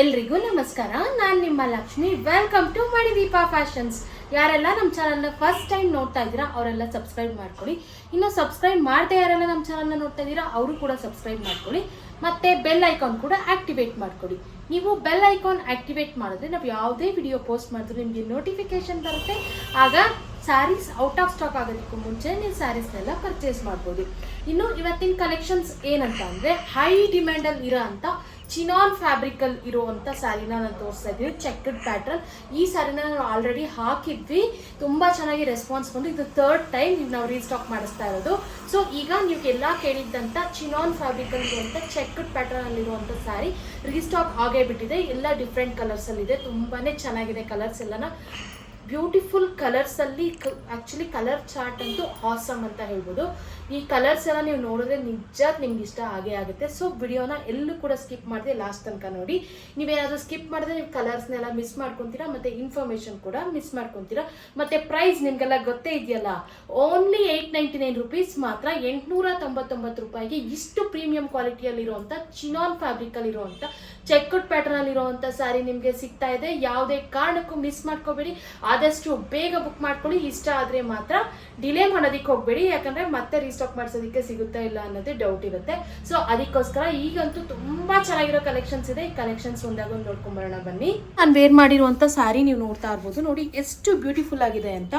ಎಲ್ರಿಗೂ ನಮಸ್ಕಾರ. ನಾನು ನಿಮ್ಮ Lakshmi. Welcome to Manideepa fashions ಯಾರೆಲ್ಲ ನಮ್ಮ ಚಾನಲ್ನ ಫಸ್ಟ್ ಟೈಮ್ ನೋಡ್ತಾ ಇದ್ದೀರಾ, ಅವರೆಲ್ಲ ಸಬ್ಸ್ಕ್ರೈಬ್ ಮಾಡ್ಕೊಳ್ಳಿ. ಇನ್ನು ಸಬ್ಸ್ಕ್ರೈಬ್ ಮಾಡದೆ ಯಾರೆಲ್ಲ ನಮ್ಮ ಚಾನಲ್ನ ನೋಡ್ತಾ ಇದ್ದೀರಾ, ಅವರು ಕೂಡ ಸಬ್ಸ್ಕ್ರೈಬ್ ಮಾಡ್ಕೊಳ್ಳಿ. ಮತ್ತೆ ಬೆಲ್ ಐಕಾನ್ ಕೂಡ ಆಕ್ಟಿವೇಟ್ ಮಾಡ್ಕೊಳ್ಳಿ. ನೀವು ಬೆಲ್ ಐಕಾನ್ ಆಕ್ಟಿವೇಟ್ ಮಾಡಿದ್ರೆ ನಾವು ಯಾವುದೇ ವಿಡಿಯೋ ಪೋಸ್ಟ್ ಮಾಡಿದ್ರು ನಿಮಗೆ ನೋಟಿಫಿಕೇಶನ್ ಬರುತ್ತೆ. ಆಗ ಸ್ಯಾರೀಸ್ ಔಟ್ ಆಫ್ ಸ್ಟಾಕ್ ಆಗೋದಕ್ಕೂ ಮುಂಚೆ ನೀವು ಸ್ಯಾರೀಸ್ನೆಲ್ಲ ಪರ್ಚೇಸ್ ಮಾಡ್ಬೋದು. ಇನ್ನು ಇವತ್ತಿನ ಕಲೆಕ್ಷನ್ಸ್ ಏನಂತ ಅಂದರೆ ಹೈ ಡಿಮ್ಯಾಂಡಲ್ಲಿ ಇರೋ ಅಂತ ಚಿನಾನ್ ಫ್ಯಾಬ್ರಿಕಲ್ಲಿ ಇರುವಂಥ ಸ್ಯಾರಿನ ನಾನು ತೋರಿಸ್ತಾ ಇದ್ದೀನಿ. ಚೆಕ್ಡ್ ಪ್ಯಾಟ್ರನ್ ಈ ಸ್ಯಾರಿನ ನಾವು ಆಲ್ರೆಡಿ ಹಾಕಿದ್ವಿ. ತುಂಬ ಚೆನ್ನಾಗಿ ರೆಸ್ಪಾನ್ಸ್ ಬಂದು ಇದು ಥರ್ಡ್ ಟೈಮ್ ನಾವು ರೀಸ್ಟಾಕ್ ಮಾಡಿಸ್ತಾ ಇರೋದು. ಸೊ ಈಗ ನೀವು ಎಲ್ಲ ಕೇಳಿದ್ದಂಥ ಚಿನಾನ್ ಫ್ಯಾಬ್ರಿಕಲ್ಲಿ ಇರುವಂಥ ಚೆಕ್ಡ್ ಪ್ಯಾಟ್ರನಲ್ಲಿರುವಂಥ ಸ್ಯಾರಿ ರೀಸ್ಟಾಕ್ ಆಗೇ ಬಿಟ್ಟಿದೆ. ಎಲ್ಲ ಡಿಫ್ರೆಂಟ್ ಕಲರ್ಸಲ್ಲಿದೆ ತುಂಬಾ ಚೆನ್ನಾಗಿದೆ ಕಲರ್ಸ್ ಎಲ್ಲನ. ಬ್ಯೂಟಿಫುಲ್ ಕಲರ್ಸಲ್ಲಿ ಆ್ಯಕ್ಚುಲಿ ಕಲರ್ ಚಾರ್ಟ್ ಅಂತೂ ಹಾಸಮ್ ಅಂತ ಹೇಳ್ಬೋದು. ಈ ಕಲರ್ಸ್ ಎಲ್ಲ ನೀವು ನೋಡಿದ್ರೆ ನಿಜ ನಿಮ್ಗೆ ಇಷ್ಟ ಆಗೇ ಆಗುತ್ತೆ. ಸೊ ವಿಡಿಯೋನ ಎಲ್ಲೂ ಕೂಡ ಸ್ಕಿಪ್ ಮಾಡಿದೆ ಲಾಸ್ಟ್ ತನಕ ನೋಡಿ. ನೀವೇನಾದರೂ ಸ್ಕಿಪ್ ಮಾಡಿದ್ರೆ ನೀವು ಕಲರ್ಸ್ನೆಲ್ಲ ಮಿಸ್ ಮಾಡ್ಕೊತೀರಾ, ಮತ್ತು ಇನ್ಫಾರ್ಮೇಷನ್ ಕೂಡ ಮಿಸ್ ಮಾಡ್ಕೊತೀರಾ, ಮತ್ತು ಪ್ರೈಸ್ ನಿಮಗೆಲ್ಲ ಗೊತ್ತೇ ಇದೆಯಲ್ಲ? Only eight ninety nine rupees ಮಾತ್ರ ಎಂಟುನೂರ ತೊಂಬತ್ತೊಂಬತ್ತು ರೂಪಾಯಿಗೆ ಇಷ್ಟು ಪ್ರೀಮಿಯಂ ಕ್ವಾಲಿಟಿಯಲ್ಲಿರುವಂಥ ಚಿನಾನ್ ಫ್ಯಾಬ್ರಿಕಲ್ಲಿರುವಂಥ ಚೆಕ್ಔಟ್ ಪ್ಯಾಟರ್ನಲ್ಲಿರುವಂಥ ಸ್ಯಾರಿ ನಿಮಗೆ ಸಿಗ್ತಾ ಇದೆ. ಯಾವುದೇ ಕಾರಣಕ್ಕೂ ಮಿಸ್ ಮಾಡ್ಕೋಬೇಡಿ. ಆದಷ್ಟು ಬೇಗ ಬುಕ್ ಮಾಡ್ಕೊಳ್ಳಿ. ಇಷ್ಟ ಆದರೆ ಮಾತ್ರ ಡಿಲೇ ಮಾಡೋದಕ್ಕೆ ಹೋಗಬೇಡಿ. ಯಾಕಂದರೆ ಮತ್ತೆ ರೀಸ್ಟಾಕ್ ಮಾಡಿಸೋದಕ್ಕೆ ಸಿಗುತ್ತಾ ಇಲ್ಲ ಅನ್ನೋದೇ ಡೌಟ್ ಇರುತ್ತೆ. ಸೊ ಅದಕ್ಕೋಸ್ಕರ ಈಗಂತೂ ತುಂಬ ಚೆನ್ನಾಗಿರೋ ಕಲೆಕ್ಷನ್ಸ್ ಇದೆ. ಈ ಕಲೆಕ್ಷನ್ಸ್ ಒಂದಾಗ ಒಂದು ನೋಡ್ಕೊಂಬರೋಣ ಬನ್ನಿ. ನಾನು ವೇರ್ ಮಾಡಿರುವಂಥ ಸಾರಿ ನೀವು ನೋಡ್ತಾ ಇರ್ಬೋದು. ನೋಡಿ, ಎಷ್ಟು ಬ್ಯೂಟಿಫುಲ್ ಆಗಿದೆ ಅಂತ.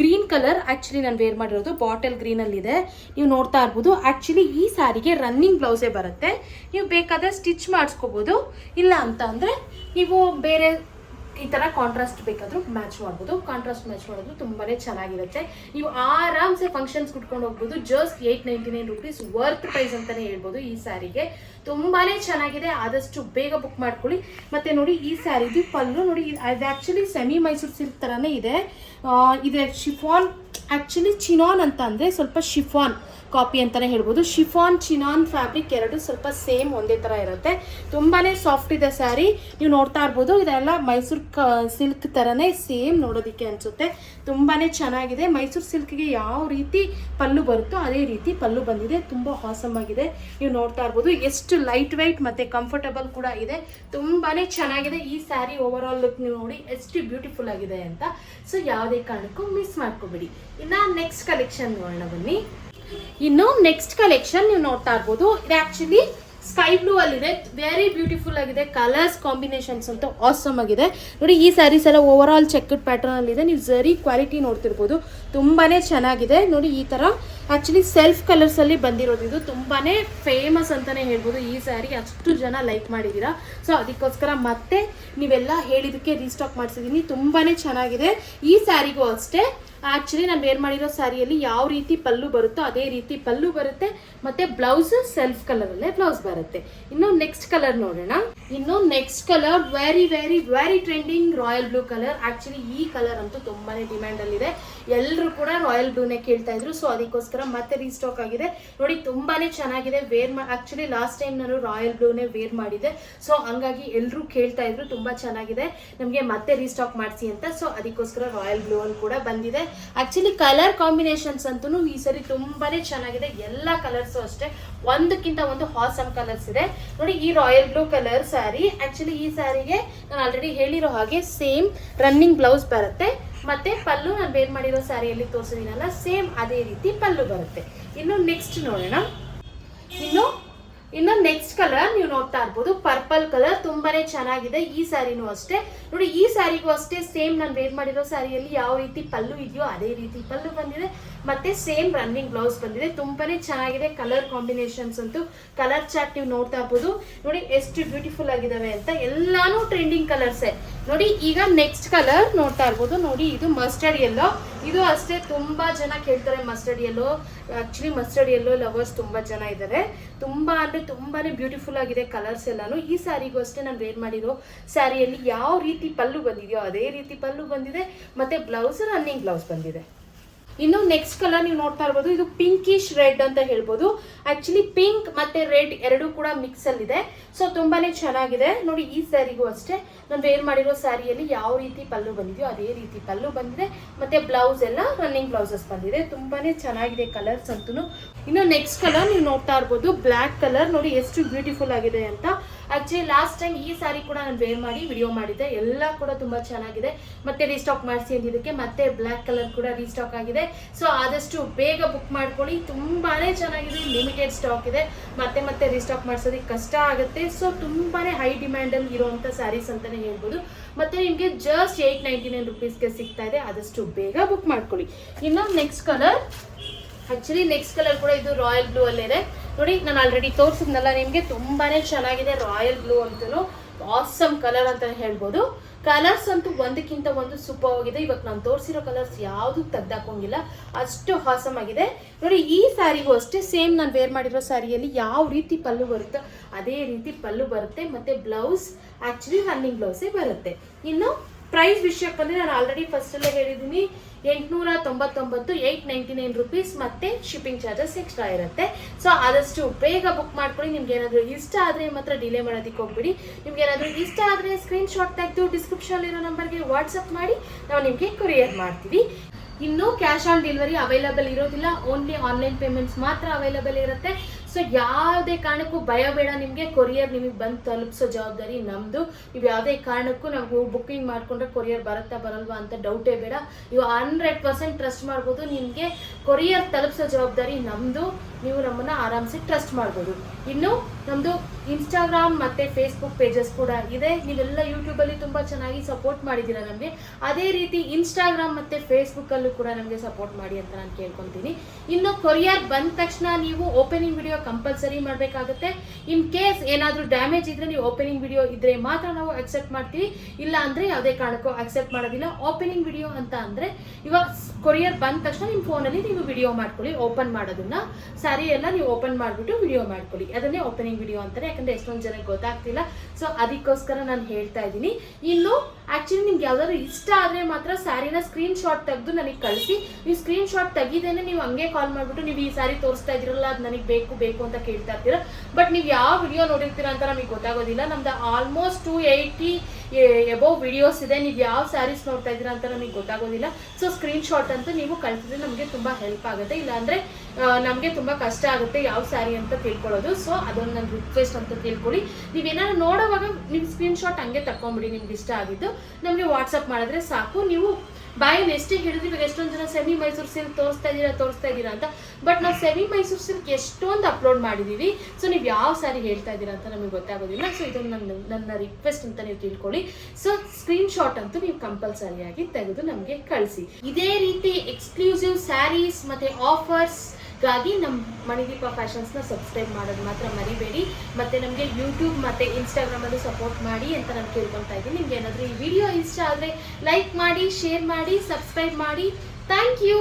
ಗ್ರೀನ್ ಕಲರ್ ಆ್ಯಕ್ಚುಲಿ ನಾನು ವೇರ್ ಮಾಡಿರೋದು ಬಾಟಲ್ ಗ್ರೀನಲ್ಲಿದೆ ನೀವು ನೋಡ್ತಾ ಇರ್ಬೋದು. ಆ್ಯಕ್ಚುಲಿ ಈ ಸಾರಿಗೆ ರನ್ನಿಂಗ್ ಬ್ಲೌಸೇ ಬರುತ್ತೆ. ನೀವು ಬೇಕಾದರೆ ಸ್ಟಿಚ್ ಮಾಡಿಸ್ಕೋಬೋದು. ಇಲ್ಲ ಅಂತ ಅಂದರೆ ನೀವು ಬೇರೆ ಈ ಥರ ಕಾಂಟ್ರಾಸ್ಟ್ ಬೇಕಾದರೂ ಮ್ಯಾಚ್ ಮಾಡ್ಬೋದು. ಕಾಂಟ್ರಾಸ್ಟ್ ಮ್ಯಾಚ್ ಮಾಡೋದು ತುಂಬಾ ಚೆನ್ನಾಗಿರುತ್ತೆ. ನೀವು ಆರಾಮ್ಸೆ ಫಂಕ್ಷನ್ಸ್ ಕುಟ್ಕೊಂಡು ಹೋಗ್ಬೋದು. Just eight ninety nine rupees worth price ಅಂತಲೇ ಹೇಳ್ಬೋದು ಈ ಸ್ಯಾರಿಗೆ. ತುಂಬಾ ಚೆನ್ನಾಗಿದೆ. ಆದಷ್ಟು ಬೇಗ ಬುಕ್ ಮಾಡ್ಕೊಳ್ಳಿ. ಮತ್ತು ನೋಡಿ ಈ ಸ್ಯಾರಿದು ಪಲ್ಲು ನೋಡಿ, ಇದು ಆ್ಯಕ್ಚುಲಿ ಸೆಮಿ ಮೈಸೂರು ಸಿಲ್ಕ್ ಥರನೇ ಇದೆ. ಇದೆ ಶಿಫಾನ್ ಆ್ಯಕ್ಚುಲಿ ಚಿನಾನ್ ಅಂತ ಅಂದರೆ ಸ್ವಲ್ಪ ಶಿಫಾನ್ ಕಾಪಿ ಅಂತಲೇ ಹೇಳ್ಬೋದು. ಶಿಫಾನ್ ಚಿನಾನ್ ಫ್ಯಾಬ್ರಿಕ್ ಎರಡು ಸ್ವಲ್ಪ ಸೇಮ್ ಒಂದೇ ಥರ ಇರುತ್ತೆ. ತುಂಬಾ ಸಾಫ್ಟ್ ಇದೆ ಸ್ಯಾರಿ. ನೀವು ನೋಡ್ತಾ ಇರ್ಬೋದು. ಇದೆಲ್ಲ ಮೈಸೂರು ಕ ಸಿಲ್ಕ್ ಥರನೇ ಸೇಮ್ ನೋಡೋದಕ್ಕೆ ಅನಿಸುತ್ತೆ. ತುಂಬಾ ಚೆನ್ನಾಗಿದೆ. ಮೈಸೂರು ಸಿಲ್ಕ್ಗೆ ಯಾವ ರೀತಿ ಪಲ್ಲು ಬರುತ್ತೋ ಅದೇ ರೀತಿ ಪಲ್ಲು ಬಂದಿದೆ. ತುಂಬ ಹಾಸಮ್ ಆಗಿದೆ. ನೀವು ನೋಡ್ತಾ ಇರ್ಬೋದು. ಎಷ್ಟು ಲೈಟ್ ವೈಟ್ ಮತ್ತು ಕಂಫರ್ಟಬಲ್ ಕೂಡ ಇದೆ. ತುಂಬಾ ಚೆನ್ನಾಗಿದೆ. ಈ ಸ್ಯಾರಿ ಓವರ್ ಲುಕ್ ನೀವು ನೋಡಿ ಎಷ್ಟು ಬ್ಯೂಟಿಫುಲ್ ಆಗಿದೆ ಅಂತ. ಸೊ ಯಾವುದೇ ಕಾರಣಕ್ಕೂ ಮಿಸ್ ಮಾಡ್ಕೋಬೇಡಿ. ಇನ್ನು ನೆಕ್ಸ್ಟ್ ಕಲೆಕ್ಷನ್ ನೋಡೋಣ ಬನ್ನಿ. ಇನ್ನು ನೆಕ್ಸ್ಟ್ ಕಲೆಕ್ಷನ್ ನೀವು ನೋಡ್ತಾ ಇರ್ಬೋದು. ಇದು ಆ್ಯಕ್ಚುಲಿ ಸ್ಕೈ ಬ್ಲೂ ಅಲ್ಲಿದೆ. ವೆರಿ ಬ್ಯೂಟಿಫುಲ್ ಆಗಿದೆ. ಕಲರ್ಸ್ ಕಾಂಬಿನೇಷನ್ಸ್ ಅಂತೂ ಆಸಮ್ ಆಗಿದೆ. ನೋಡಿ, ಈ ಸ್ಯಾರೀಸ್ ಎಲ್ಲ ಓವರ್ ಆಲ್ ಚೆಕ್ಡ್ ಪ್ಯಾಟರ್ನ್ ಅಲ್ಲಿದೆ ನೀವು ಜರಿ ಕ್ವಾಲಿಟಿ ನೋಡ್ತಿರ್ಬೋದು. ತುಂಬಾ ಚೆನ್ನಾಗಿದೆ. ನೋಡಿ, ಈ ಥರ ಆ್ಯಕ್ಚುಲಿ ಸೆಲ್ಫ್ ಕಲರ್ಸಲ್ಲಿ ಬಂದಿರೋದು. ಇದು ತುಂಬಾ ಫೇಮಸ್ ಅಂತಲೇ ಹೇಳ್ಬೋದು. ಈ ಸ್ಯಾರಿ ಅಷ್ಟು ಜನ ಲೈಕ್ ಮಾಡಿದ್ದೀರಾ ಸೊ ಅದಕ್ಕೋಸ್ಕರ ಮತ್ತೆ ನೀವೆಲ್ಲ ಹೇಳಿದ್ದಕ್ಕೆ ರೀಸ್ಟಾಕ್ ಮಾಡಿಸಿದ್ದೀನಿ. ತುಂಬಾ ಚೆನ್ನಾಗಿದೆ. ಈ ಸ್ಯಾರಿಗೂ ಅಷ್ಟೇ. ಆ್ಯಕ್ಚುಲಿ ನಾನು ವೇರ್ ಮಾಡಿರೋ ಸ್ಯಾರಿಯಲ್ಲಿ ಯಾವ ರೀತಿ ಪಲ್ಲು ಬರುತ್ತೋ ಅದೇ ರೀತಿ ಪಲ್ಲು ಬರುತ್ತೆ. ಮತ್ತೆ ಬ್ಲೌಸ್ ಸೆಲ್ಫ್ ಕಲರಲ್ಲೇ ಬ್ಲೌಸ್ ಬರುತ್ತೆ. ಇನ್ನು ನೆಕ್ಸ್ಟ್ ಕಲರ್ ನೋಡೋಣ. ಇನ್ನು next colour very very very trending royal blue colour actually ಈ ಕಲರ್ ಅಂತೂ ತುಂಬಾ ಡಿಮ್ಯಾಂಡಲ್ಲಿದೆ ಎಲ್ಲರೂ ಕೂಡ ರಾಯಲ್ ಬ್ಲೂನೇ ಕೇಳ್ತಾ ಇದ್ರು. ಸೊ ಅದಕ್ಕೋಸ್ಕರ ಮತ್ತೆ ರೀಸ್ಟಾಕ್ ಆಗಿದೆ. ನೋಡಿ ತುಂಬಾ ಚೆನ್ನಾಗಿದೆ. ವೇರ್ ಮಾ ಆ್ಯಕ್ಚುಲಿ ಲಾಸ್ಟ್ ಟೈಮ್ ನಾನು ರಾಯಲ್ ಬ್ಲೂನೇ ವೇರ್ ಮಾಡಿದೆ. ಸೊ ಹಂಗಾಗಿ ಎಲ್ಲರೂ ಕೇಳ್ತಾ ಇದ್ರು. ತುಂಬ ಚೆನ್ನಾಗಿದೆ. ನಮಗೆ ಮತ್ತೆ ರೀಸ್ಟಾಕ್ ಮಾಡಿಸಿ ಅಂತ. ಸೊ ಅದಕ್ಕೋಸ್ಕರ ರಾಯಲ್ ಬ್ಲೂ ಅಲ್ಲಿ ಕೂಡ ಬಂದಿದೆ. ಆ್ಯಕ್ಚುಲಿ ಕಲರ್ ಕಾಂಬಿನೇಷನ್ಸ್ ಅಂತೂ ಈ ಸರಿ ತುಂಬಾ ಚೆನ್ನಾಗಿದೆ. ಎಲ್ಲ ಕಲರ್ಸು ಅಷ್ಟೇ. ಒಂದಕ್ಕಿಂತ ಒಂದು ಹಾಸಮ್ ಕಲರ್ಸ್ ಇದೆ. ನೋಡಿ, ಈ royal blue colour sari actually ಈ ಸ್ಯಾರಿಗೆ ನಾನು ಆಲ್ರೆಡಿ ಹೇಳಿರೋ ಹಾಗೆ ಸೇಮ್ ರನ್ನಿಂಗ್ ಬ್ಲೌಸ್ ಬರುತ್ತೆ. ಮತ್ತೆ ಪಲ್ಲು ನಾನು ಬೇರೆ ಮಾಡಿರೋ ಸ್ಯಾರಿಯಲ್ಲಿ ತೋರಿಸಿದ್ದೀನಲ್ಲ ಸೇಮ್ ಅದೇ ರೀತಿ ಪಲ್ಲು ಬರುತ್ತೆ. ಇನ್ನು ನೆಕ್ಸ್ಟ್ ನೋಡೋಣ. ಇನ್ನು ಇನ್ನು ನೆಕ್ಸ್ಟ್ ಕಲರ್ ನೀವು ನೋಡ್ತಾ ಇರ್ಬೋದು. ಪರ್ಪಲ್ ಕಲರ್ ತುಂಬಾನೇ ಚೆನ್ನಾಗಿದೆ. ಈ ಸ್ಯಾರಿನೂ ಅಷ್ಟೇ. ನೋಡಿ, ಈ ಸ್ಯಾರಿಗೂ ಅಷ್ಟೇ ಸೇಮ್ ನಾನು ವೇರ್ ಮಾಡಿರೋ ಸ್ಯಾರಿಯಲ್ಲಿ ಯಾವ ರೀತಿ ಪಲ್ಲು ಇದೆಯೋ ಅದೇ ರೀತಿ ಪಲ್ಲು ಬಂದಿದೆ. ಮತ್ತೆ ಸೇಮ್ ರನ್ನಿಂಗ್ ಬ್ಲೌಸ್ ಬಂದಿದೆ. ತುಂಬಾನೇ ಚೆನ್ನಾಗಿದೆ ಕಲರ್ ಕಾಂಬಿನೇಷನ್ಸ್ ಅಂತೂ. ಕಲರ್ ಚಾರ್ಟ್ ನೀವು ನೋಡ್ತಾ ಇರ್ಬೋದು. ನೋಡಿ, ಎಷ್ಟು ಬ್ಯೂಟಿಫುಲ್ ಆಗಿದಾವೆ ಅಂತ. ಎಲ್ಲಾನು ಟ್ರೆಂಡಿಂಗ್ ಕಲರ್ಸೇ ನೋಡಿ, ಈಗ ನೆಕ್ಸ್ಟ್ ಕಲರ್ ನೋಡ್ತಾ ಇರ್ಬೋದು. ನೋಡಿ, ಇದು ಮಸ್ಟರ್ಡ್ ಎಲ್ಲೋ ಇದು ಅಷ್ಟೇ ತುಂಬಾ ಜನ ಕೇಳ್ತಾರೆ mustard yellow actually mustard yellow lovers ತುಂಬಾ ಜನ ಇದ್ದಾರೆ. ತುಂಬಾ ಅಂದ್ರೆ ತುಂಬಾನೇ ಬ್ಯೂಟಿಫುಲ್ ಆಗಿದೆ ಕಲರ್ಸ್ ಎಲ್ಲಾನು. ಈ ಸ್ಯಾರಿಗೂ ಅಷ್ಟೇ ನಾನು ವೇರ್ ಮಾಡಿರೋ ಸ್ಯಾರಿಯಲ್ಲಿ ಯಾವ ರೀತಿ ಪಲ್ಲು ಬಂದಿದೆಯೋ ಅದೇ ರೀತಿ ಪಲ್ಲು ಬಂದಿದೆ. ಮತ್ತೆ ಬ್ಲೌಸ್ ರನ್ನಿಂಗ್ ಬ್ಲೌಸ್ ಬಂದಿದೆ. ಇನ್ನು ನೆಕ್ಸ್ಟ್ ಕಲರ್ ನೀವು ನೋಡ್ತಾ ಇರ್ಬೋದು, ಇದು ಪಿಂಕಿಶ್ ರೆಡ್ ಅಂತ ಹೇಳ್ಬೋದು. ಆಕ್ಚುಲಿ ಪಿಂಕ್ ಮತ್ತೆ ರೆಡ್ ಎರಡೂ ಕೂಡ ಮಿಕ್ಸ್ ಅಲ್ಲಿ ಇದೆ ಸೊ ತುಂಬಾನೇ ಚೆನ್ನಾಗಿದೆ. ನೋಡಿ ಈ ಸ್ಯಾರಿಗೂ ಅಷ್ಟೇ. ನಾನು ವೇರ್ ಮಾಡಿರೋ ಸ್ಯಾರಿಯಲ್ಲಿ ಯಾವ ರೀತಿ ಪಲ್ಲು ಬಂದಿದೆಯೋ ಅದೇ ರೀತಿ ಪಲ್ಲು ಬಂದಿದೆ. ಮತ್ತೆ ಬ್ಲೌಸ್ ಎಲ್ಲ ರನ್ನಿಂಗ್ ಬ್ಲೌಸಸ್ ಬಂದಿದೆ. ತುಂಬಾನೇ ಚೆನ್ನಾಗಿದೆ ಕಲರ್ಸ್ ಅಂತೂ. ಇನ್ನು ನೆಕ್ಸ್ಟ್ ಕಲರ್ ನೀವು ನೋಡ್ತಾ ಇರ್ಬೋದು ಬ್ಲ್ಯಾಕ್ ಕಲರ್. ನೋಡಿ ಎಷ್ಟು ಬ್ಯೂಟಿಫುಲ್ ಆಗಿದೆ ಅಂತ. ಆಕ್ಚುಲಿ ಲಾಸ್ಟ್ ಟೈಮ್ ಈ ಸಾರಿ ಕೂಡ ನಾನು ವೇರ್ ಮಾಡಿ ವಿಡಿಯೋ ಮಾಡಿದ್ದೆ. ಎಲ್ಲ ಕೂಡ ತುಂಬಾ ಚೆನ್ನಾಗಿದೆ. ಮತ್ತೆ ರೀಸ್ಟಾಕ್ ಮಾಡಿಸಿ ಅಂದಿದ್ದಕ್ಕೆ ಮತ್ತೆ ಬ್ಲ್ಯಾಕ್ ಕಲರ್ ಕೂಡ ರೀಸ್ಟಾಕ್ ಆಗಿದೆ. ಸೊ ಆದಷ್ಟು ಬೇಗ ಬುಕ್ ಮಾಡ್ಕೊಳ್ಳಿ. ತುಂಬಾನೇ ಚೆನ್ನಾಗಿದೆ. ಲಿಮಿಟೆಡ್ ಸ್ಟಾಕ್ ಇದೆ. ಮತ್ತೆ ಮತ್ತೆ ರಿಸ್ಟಾಕ್ ಮಾಡ್ಸೋದಕ್ಕೆ ಕಷ್ಟ ಆಗುತ್ತೆ. ಸೊ ತುಂಬಾನೇ ಹೈ ಡಿಮ್ಯಾಂಡಲ್ಲಿ ಇರುವಂತ ಸ್ಯಾರೀಸ್ ಅಂತಾನೆ ಹೇಳ್ಬೋದು. ಮತ್ತೆ ನಿಮಗೆ ಜಸ್ಟ್ ಏಯ್ಟ್ ನೈಂಟಿ ನೈನ್ ರುಪೀಸ್ಗೆ ಸಿಗ್ತಾ ಇದೆ. ಆದಷ್ಟು ಬೇಗ ಬುಕ್ ಮಾಡ್ಕೊಳ್ಳಿ. ಇನ್ನೊಂದು next colour actually next colour ಕೂಡ ಇದು ರಾಯಲ್ ಬ್ಲೂ ಅಲ್ಲಿದೆ ನೋಡಿ, ನಾನು ಆಲ್ರೆಡಿ ತೋರಿಸಿದ್ನಲ್ಲ ನಿಮಗೆ. ತುಂಬಾನೇ ಚೆನ್ನಾಗಿದೆ ರಾಯಲ್ ಬ್ಲೂ ಅಂತಲೂ ಆಸಮ್ ಕಲರ್ ಅಂತ ಹೇಳ್ಬೋದು. ಕಲರ್ಸ್ ಅಂತೂ ಒಂದಕ್ಕಿಂತ ಒಂದು ಸೂಪರ್ ಆಗಿದೆ ಇವಾಗ ನಾನು ತೋರಿಸಿರೋ ಕಲರ್ಸ್ ಯಾವುದು ತೆಗ್ದಾಕೋಂಗಿಲ್ಲ ಅಷ್ಟು ಹಾಸಮ್ ಆಗಿದೆ. ನೋಡಿ, ಈ ಸ್ಯಾರಿಗೂ ಅಷ್ಟೇ ಸೇಮ್ ನಾನು ವೇರ್ ಮಾಡಿರೋ ಸ್ಯಾರಿಯಲ್ಲಿ ಯಾವ ರೀತಿ ಪಲ್ಲು ಬರುತ್ತೋ ಅದೇ ರೀತಿ ಪಲ್ಲು ಬರುತ್ತೆ. ಮತ್ತೆ ಬ್ಲೌಸ್ ಆ್ಯಕ್ಚುಲಿ ರನ್ನಿಂಗ್ ಬ್ಲೌಸೇ ಬರುತ್ತೆ. ಇನ್ನು ಪ್ರೈಸ್ ವಿಷಯಕ್ಕೆ ಬಂದರೆ ನಾನು ಆಲ್ರೆಡಿ ಫಸ್ಟಲ್ಲೇ ಹೇಳಿದ್ದೀನಿ. ಎಂಟುನೂರ ತೊಂಬತ್ತೊಂಬತ್ತು ಏಯ್ಟ್ ನೈಂಟಿ ನೈನ್ ರುಪೀಸ್ ಮತ್ತೆ ಶಿಪ್ಪಿಂಗ್ ಚಾರ್ಜಸ್ ಎಕ್ಸ್ಟ್ರಾ ಇರುತ್ತೆ. ಸೊ ಆದಷ್ಟು ಬೇಗ ಬುಕ್ ಮಾಡ್ಕೊಳ್ಳಿ. ನಿಮ್ಗೆ ಏನಾದರೂ ಇಷ್ಟ ಆದರೆ ಮಾತ್ರ ಡಿಲೇ ಮಾಡೋದಕ್ಕೆ ಹೋಗ್ಬಿಡಿ. ನಿಮ್ಗೆ ಏನಾದರೂ ಇಷ್ಟ ಆದರೆ ಸ್ಕ್ರೀನ್ ಶಾಟ್ ತೆಗೆದು ಡಿಸ್ಕ್ರಿಪ್ಷನ್ ಇರೋ ನಂಬರ್ಗೆ ವಾಟ್ಸಪ್ ಮಾಡಿ. ನಾವು ನಿಮಗೆ ಕೊರಿಯರ್ ಮಾಡ್ತೀವಿ. ಇನ್ನು ಕ್ಯಾಶ್ ಆನ್ ಡೆಲಿವರಿ ಅವೈಲಬಲ್ ಇರೋದಿಲ್ಲ. ಓನ್ಲಿ ಆನ್ಲೈನ್ ಪೇಮೆಂಟ್ಸ್ ಮಾತ್ರ ಅವೈಲಬಲ್ ಇರುತ್ತೆ. ಸೊ ಯಾವುದೇ ಕಾರಣಕ್ಕೂ ಭಯ ಬೇಡ ನಿಮಗೆ. ಕೊರಿಯರ್ ನಿಮಗೆ ಬಂದು ತಲುಪಿಸೋ ಜವಾಬ್ದಾರಿ ನಮ್ಮದು ನೀವು ಯಾವುದೇ ಕಾರಣಕ್ಕೂ ನಾವು ಬುಕ್ಕಿಂಗ್ ಮಾಡಿಕೊಂಡ್ರೆ ಕೊರಿಯರ್ ಬರುತ್ತಾ ಬರಲ್ವಾ ಅಂತ ಡೌಟೇ ಬೇಡ. ನೀವು ಹಂಡ್ರೆಡ್ ಪರ್ಸೆಂಟ್ ಟ್ರಸ್ಟ್ ಮಾಡ್ಬೋದು. ನಿಮಗೆ ಕೊರಿಯರ್ ತಲುಪಿಸೋ ಜವಾಬ್ದಾರಿ ನಮ್ಮದು ನೀವು ನಮ್ಮನ್ನು ಆರಾಮ್ಸೆ ಟ್ರಸ್ಟ್ ಮಾಡ್ಬೋದು. ಇನ್ನು ನಮ್ಮದು ಇನ್ಸ್ಟಾಗ್ರಾಮ್ ಮತ್ತು ಫೇಸ್ಬುಕ್ ಪೇಜಸ್ ಕೂಡ ಇದೆ. ನೀವೆಲ್ಲ ಯೂಟ್ಯೂಬಲ್ಲಿ ತುಂಬ ಚೆನ್ನಾಗಿ ಸಪೋರ್ಟ್ ಮಾಡಿದ್ದೀರಾ ನಮಗೆ? ಅದೇ ರೀತಿ ಇನ್ಸ್ಟಾಗ್ರಾಮ್ ಮತ್ತು ಫೇಸ್ಬುಕ್ಕಲ್ಲೂ ಕೂಡ ನಮಗೆ ಸಪೋರ್ಟ್ ಮಾಡಿ ಅಂತ ನಾನು ಕೇಳ್ಕೊತೀನಿ. ಇನ್ನು ಕೊರಿಯರ್ ಬಂದ ತಕ್ಷಣ ನೀವು ಓಪನಿಂಗ್ ವಿಡಿಯೋ ಕಂಪಲ್ಸರಿ ಮಾಡಬೇಕಾಗುತ್ತೆ. ಇನ್ ಕೇಸ್ ಏನಾದರೂ ಡ್ಯಾಮೇಜ್ ಇದ್ರೆ ನೀವು ಓಪನಿಂಗ್ ವಿಡಿಯೋ ಇದ್ರೆ ಮಾತ್ರ ನಾವು ಅಕ್ಸೆಪ್ಟ್ ಮಾಡ್ತೀವಿ. ಇಲ್ಲ ಅಂದರೆ ಯಾವುದೇ ಕಾರಣಕ್ಕೂ ಅಕ್ಸೆಪ್ಟ್ ಮಾಡೋದಿಲ್ಲ. ಓಪನಿಂಗ್ ವಿಡಿಯೋ ಅಂತ ಅಂದರೆ ಇವಾಗ ಕೊರಿಯರ್ ಬಂದ ತಕ್ಷಣ ನಿಮ್ಮ ಫೋನಲ್ಲಿ ನೀವು ವಿಡಿಯೋ ಮಾಡ್ಕೊಳ್ಳಿ, ಓಪನ್ ಮಾಡೋದನ್ನ. ಸ್ಯಾರಿ ಎಲ್ಲ ನೀವು ಓಪನ್ ಮಾಡಿಬಿಟ್ಟು ವಿಡಿಯೋ ಮಾಡ್ಕೊಳ್ಳಿ. ಅದನ್ನೇ ಓಪನಿಂಗ್ ವಿಡಿಯೋ ಅಂತಾರೆ, ಯಾಕಂದ್ರೆ ಎಷ್ಟೊಂದು ಜನಕ್ಕೆ ಗೊತ್ತಾಗ್ತಿಲ್ಲ. ಸೊ ಅದಕ್ಕೋಸ್ಕರ ನಾನು ಹೇಳ್ತಾ ಇದ್ದೀನಿ. ಇನ್ನು ಆಕ್ಚುಲಿ ನಿಮ್ಗೆ ಯಾವ್ದಾದ್ರು ಇಷ್ಟ ಆದರೆ ಮಾತ್ರ ಸ್ಯಾರಿನ ಸ್ಕ್ರೀನ್ ಶಾಟ್ ತೆಗೆದು ನನಗೆ ಕಳಿಸಿ. ನೀವು ಸ್ಕ್ರೀನ್ ಶಾಟ್ ತೆಗಿದೇನೆ ನೀವು ಹಂಗೆ ಕಾಲ್ ಮಾಡಿಬಿಟ್ಟು ನೀವು ಈ ಸಾರಿ ತೋರಿಸ್ತಾ ಇದ್ದೀರಲ್ಲ ಅದು ನನಗೆ ಬೇಕು ಬೇಕು ಅಂತ ಕೇಳ್ತಾ ಇರ್ತೀರ. ಬಟ್ ನೀವು ಯಾವ ವಿಡಿಯೋ ನೋಡಿರ್ತೀರ ಅಂತ ನಮಗೆ ಗೊತ್ತಾಗೋದಿಲ್ಲ. ನಮ್ದು almost two eighty above videos ಇದೆ. ನೀವು ಯಾವ ಸ್ಯಾರೀಸ್ ನೋಡ್ತಾ ಇದ್ದೀರಾ ಅಂತ ನಮಗೆ ಗೊತ್ತಾಗೋದಿಲ್ಲ. ಸೊ ಸ್ಕ್ರೀನ್ ಶಾಟ್ ಅಂತೂ ನೀವು ಕಳಿಸಿದ್ರೆ ನಮಗೆ ತುಂಬ ಹೆಲ್ಪ್ ಆಗುತ್ತೆ. ಇಲ್ಲಾಂದರೆ ನಮಗೆ ತುಂಬ ಕಷ್ಟ ಆಗುತ್ತೆ ಯಾವ ಸ್ಯಾರಿ ಅಂತ ತಿಳ್ಕೊಳ್ಳೋದು. ಸೊ ಅದೊಂದು ನನ್ನ ರಿಕ್ವೆಸ್ಟ್ ಅಂತ ತಿಳ್ಕೊಳ್ಳಿ. ನೀವೇನಾದ್ರು ನೋಡೋವಾಗ ನಿಮ್ಮ ಸ್ಕ್ರೀನ್ ಶಾಟ್ ಹಂಗೆ ತಕೊಂಬಿಡಿ ನಿಮ್ಗೆ ಇಷ್ಟ ಆಗಿದ್ದು. ನಮಗೆ ವಾಟ್ಸಪ್ ಮಾಡಿದ್ರೆ ಸಾಕು. ನೀವು ಬಾಯಲ್ಲಿ ಎಷ್ಟೇ ಹೇಳಿದ್ರಿ ಇವಾಗ ಎಷ್ಟೊಂದು ಜನ ಸೆಮಿ ಮೈಸೂರು ಸಿಲ್ಕ್ ತೋರಿಸ್ತಾ ಇದ್ದೀರಾ ತೋರಿಸ್ತಾ ಇದ್ದೀರಾ ಅಂತ. ಬಟ್ ನಾವು ಸೆಮಿ ಮೈಸೂರು ಸಿಲ್ಕ್ ಎಷ್ಟೊಂದು ಅಪ್ಲೋಡ್ ಮಾಡಿದ್ದೀವಿ ಸೊ ನೀವು ಯಾವ ಸಾರಿ ಹೇಳ್ತಾ ಇದ್ದೀರಾ ಅಂತ ನಮಗೆ ಗೊತ್ತಾಗೋದಿಲ್ಲ. ಸೊ ಇದನ್ನು ನನ್ನ ನನ್ನ ರಿಕ್ವೆಸ್ಟ್ ಅಂತ ನೀವು ತಿಳ್ಕೊಳ್ಳಿ. ಸೊ ಸ್ಕ್ರೀನ್ ಶಾಟ್ ಅಂತೂ ನೀವು ಕಂಪಲ್ಸರಿಯಾಗಿ ತೆಗೆದು ನಮಗೆ ಕಳಿಸಿ. ಇದೇ ರೀತಿ ಎಕ್ಸ್ಕ್ಲೂಸಿವ್ ಸ್ಯಾರೀಸ್ ಮತ್ತು ಆಫರ್ಸ್ ಗಾಗಿ ನಮ್ಮ ಮಣಿದೀಪ ಫ್ಯಾಷನ್ಸ್ನ ಸಬ್ಸ್ಕ್ರೈಬ್ ಮಾಡೋದು ಮಾತ್ರ ಮರಿಬೇಡಿ. ಮತ್ತು ನಮಗೆ ಯೂಟ್ಯೂಬ್ ಮತ್ತು ಇನ್ಸ್ಟಾಗ್ರಾಮಲ್ಲೂ ಸಪೋರ್ಟ್ ಮಾಡಿ ಅಂತ ನಾನು ಕೇಳ್ಕೊತಾ ಇದ್ದೀನಿ. ನಿಮ್ಗೆ ಏನಾದರೂ ಈ ವಿಡಿಯೋ ಇಷ್ಟ ಆದರೆ ಲೈಕ್ ಮಾಡಿ ಶೇರ್ ಮಾಡಿ ಸಬ್ಸ್ಕ್ರೈಬ್ ಮಾಡಿ. Thank you